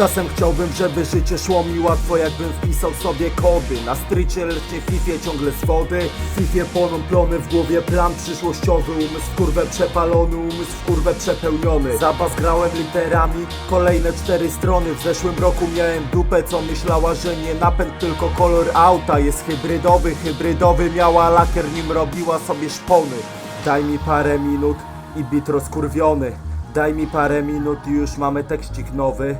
Czasem chciałbym, żeby życie szło mi łatwo Jakbym wpisał sobie kody. Na strycie, lecz fifie ciągle z wody. W fifie płoną plony, w głowie plan przyszłościowy. Umysł w kurwę przepalony, umysł w kurwę przepełniony. Zapas grałem literami, kolejne cztery strony. W zeszłym roku miałem dupę, co myślała, że nie napęd Tylko kolor auta. Jest hybrydowy Hybrydowy miała lakier, nim robiła sobie szpony. Daj mi parę minut i bit rozkurwiony. Daj mi parę minut i już mamy tekścik nowy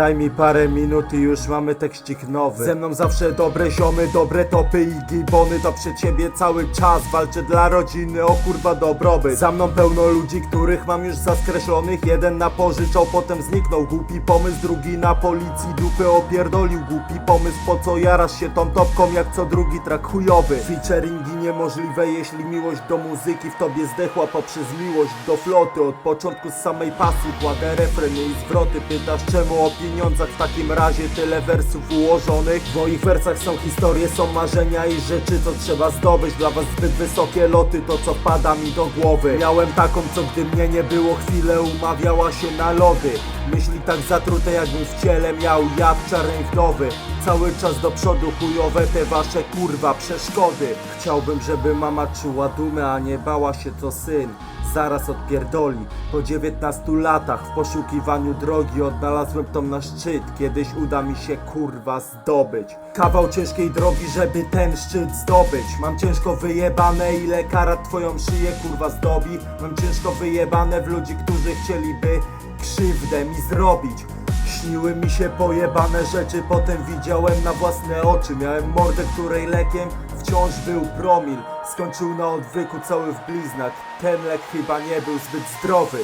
Daj mi parę minut i już mamy tekścik nowy. Ze mną zawsze dobre ziomy, dobre topy i gibony. To przy ciebie cały czas walczę dla rodziny, o kurwa dobrobyt. Za mną pełno ludzi, których mam już zaskreślonych Jeden napożyczał, potem zniknął. Głupi pomysł, drugi na policji dupy opierdolił. Głupi pomysł, po co jarasz się tą topką jak co drugi track chujowy. Featuringi niemożliwe, jeśli miłość do muzyki w tobie zdechła poprzez miłość do floty. Od początku z samej pasji kładę refreny i zwroty. Pytasz czemu pieniądzach w takim razie tyle wersów ułożonych. W moich wersach są historie, są marzenia i rzeczy co trzeba zdobyć. Dla was zbyt wysokie loty, to co pada mi do głowy. Miałem taką, co gdy mnie nie było chwilę umawiała się na lody. Myśli tak zatrute jakbym w ciele miał jad czarnej wdowy Cały czas do przodu chujowe te wasze kurwa przeszkody. Chciałbym, żeby mama czuła dumę, a nie bała się co syn Zaraz odpierdoli. Po 19 latach w poszukiwaniu drogi Odnalazłem tą na szczyt. Kiedyś uda mi się kurwa zdobyć Kawał ciężkiej drogi, żeby ten szczyt zdobyć. Mam ciężko wyjebane ile karat twoją szyję kurwa zdobi. Mam ciężko wyjebane w ludzi, którzy chcieliby krzywdę mi zrobić Śniły mi się pojebane rzeczy, potem widziałem na własne oczy. Miałem mordę, której lekiem wciąż był promil. Skończył na odwyku cały w bliznach. Ten lek chyba nie był zbyt zdrowy.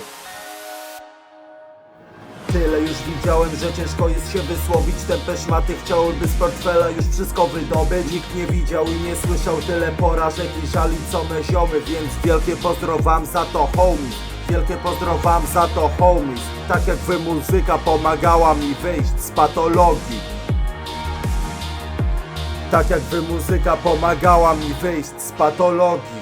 Tyle już widziałem, że ciężko jest się wysłowić. Te szmaty chciałyby z portfela już wszystko wydobyć. Nikt nie widział i nie słyszał tyle porażek i żali co me ziomy Więc wielkie pozdro wam za to homies Wielkie pozdro wam za to homies. Tak jak wy muzyka pomagała mi wyjść z patologii. Tak jak wy muzyka pomagała mi wyjść z patologii